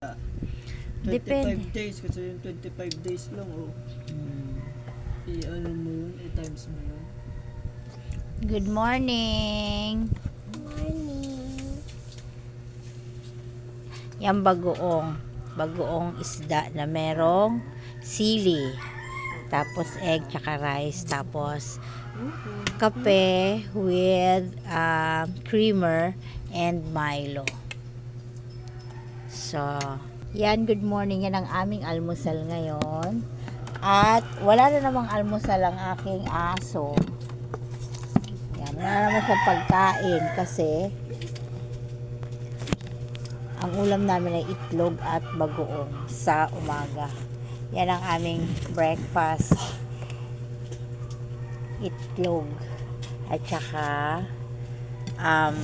25 Depende. days kasi yung 25 days lang oh. I-ano mo yun, i-times mo yun. Good morning. Morning. Yan bagoong. Bagoong isda na merong sili. Tapos egg tsaka rice. Tapos kape with um, creamer and Milo. So, yan, good morning. Yan ang aming almusal ngayon. At wala na namang almusal ang aking aso. Yan, wala na naman siyang pagkain kasi ang ulam namin ay itlog at bagoong sa umaga. Yan ang aming breakfast. Itlog at saka um,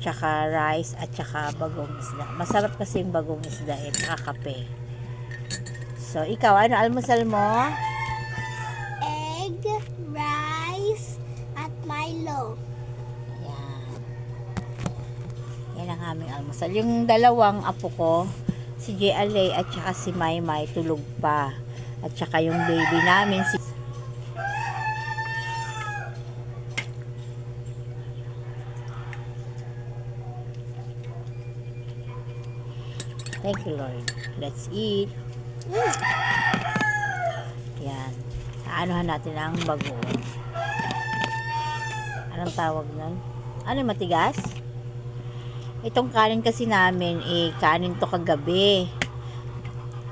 tsaka rice at saka bagong isda. Masarap kasi yung bagong isda eh, tsaka kape. So, ikaw, ano almusal mo? Egg, rice, at Milo. Yan. Yan ang aming almusal. Yung dalawang apo ko, si J. Alay at saka si Maymay, tulog pa. At saka yung baby namin, si Thank you, Lord. Let's eat. Yan. Aanohan natin ang bagoong. Anong tawag nun? Ano matigas? Itong kanin kasi namin, eh, kanin to kagabi.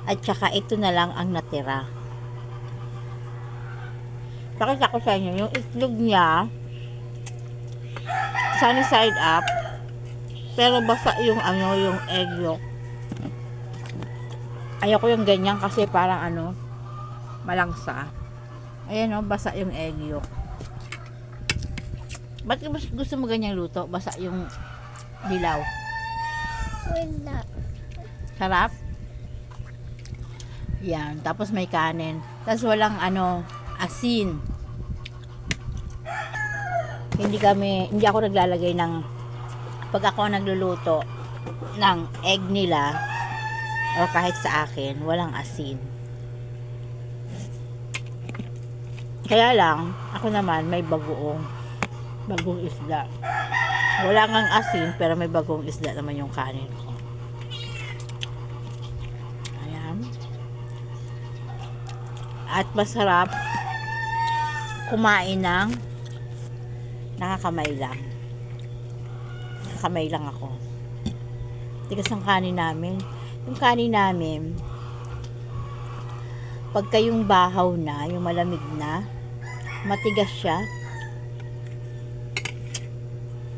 At saka ito na lang ang natira. Pakita ko sa inyo, yung itlog niya, sunny side up, pero basa yung ano, yung egg yolk. Ayoko yung ganyan kasi parang ano, malangsa. Ayan o, basa yung egg yolk. Ba't gusto mo ganyang luto? Basa yung dilaw. Wala. Sarap? Yan. Tapos may kanin. Tapos walang ano, asin. Hindi kami, hindi ako naglalagay ng, pag ako nagluluto ng egg nila, o kahit sa akin, walang asin. Kaya lang, ako naman may bagoong, bagong isda. Wala ngang asin, pero may bagong isda naman yung kanin ko. Ayan. At masarap kumain ng nakakamay lang. Nakakamay lang ako. Tigas ang kanin namin. Yung kanin namin, pagka yung bahaw na, yung malamig na, matigas siya.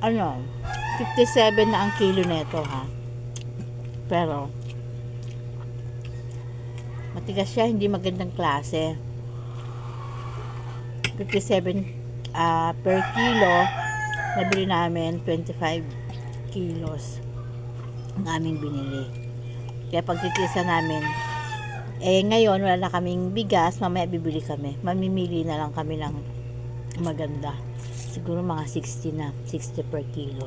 Ano, 57 na ang kilo nito ha. Pero, matigas siya, hindi magandang klase. 57 ah, per kilo, nabili namin 25 kilos ang aming binili. Kaya pagtitisa namin, eh ngayon wala na kaming bigas, mamaya bibili kami. Mamimili na lang kami ng maganda. Siguro mga 60 na, 60 per kilo.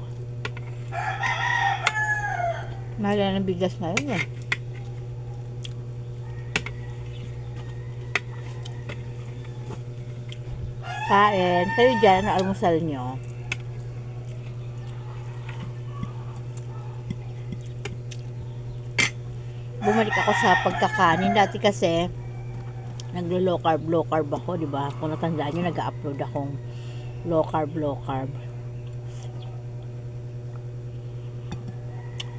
Mahal na ng bigas ngayon eh. Kain. Kayo dyan, ano almusal nyo? Bumalik ako sa pagkakanin. Dati kasi, naglo-low carb, low carb ako, di ba? Kung natandaan nyo, nag-upload akong low carb, low carb.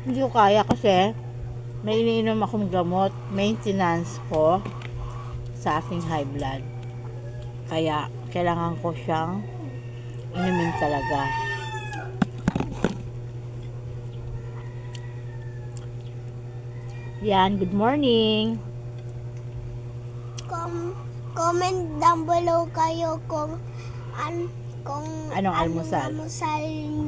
Hindi ko kaya kasi may iniinom akong gamot, maintenance ko sa aking high blood. Kaya, kailangan ko siyang inumin talaga. Yan, good morning. Com comment down below kayo kung an kung Anong almusal? almusal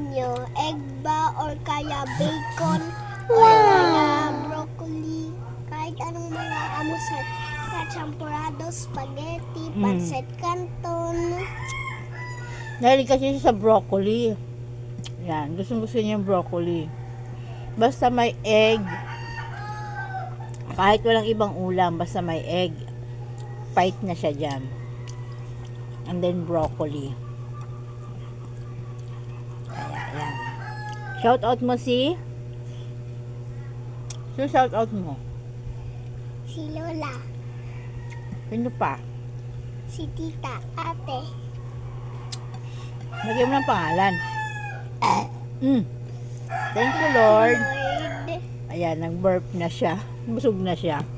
nyo. Egg ba or kaya bacon or kaya broccoli. Kahit anong mga almusal. Kachampurado, spaghetti, Mm. pancit canton. Dahil kasi sa broccoli. Yan, gusto gusto niya yung broccoli. Basta may egg. Kahit walang ibang ulam, basta may egg. Fight na siya dyan. And then broccoli. Kaya, yan. Shout out mo si? Sino shout out mo? Si Lola. Sino pa? Si Tita. Ate. Lagyan mo ng pangalan. Mm. Thank you, Lord. Lord. Ayan, nag-burp na siya. Busog na siya.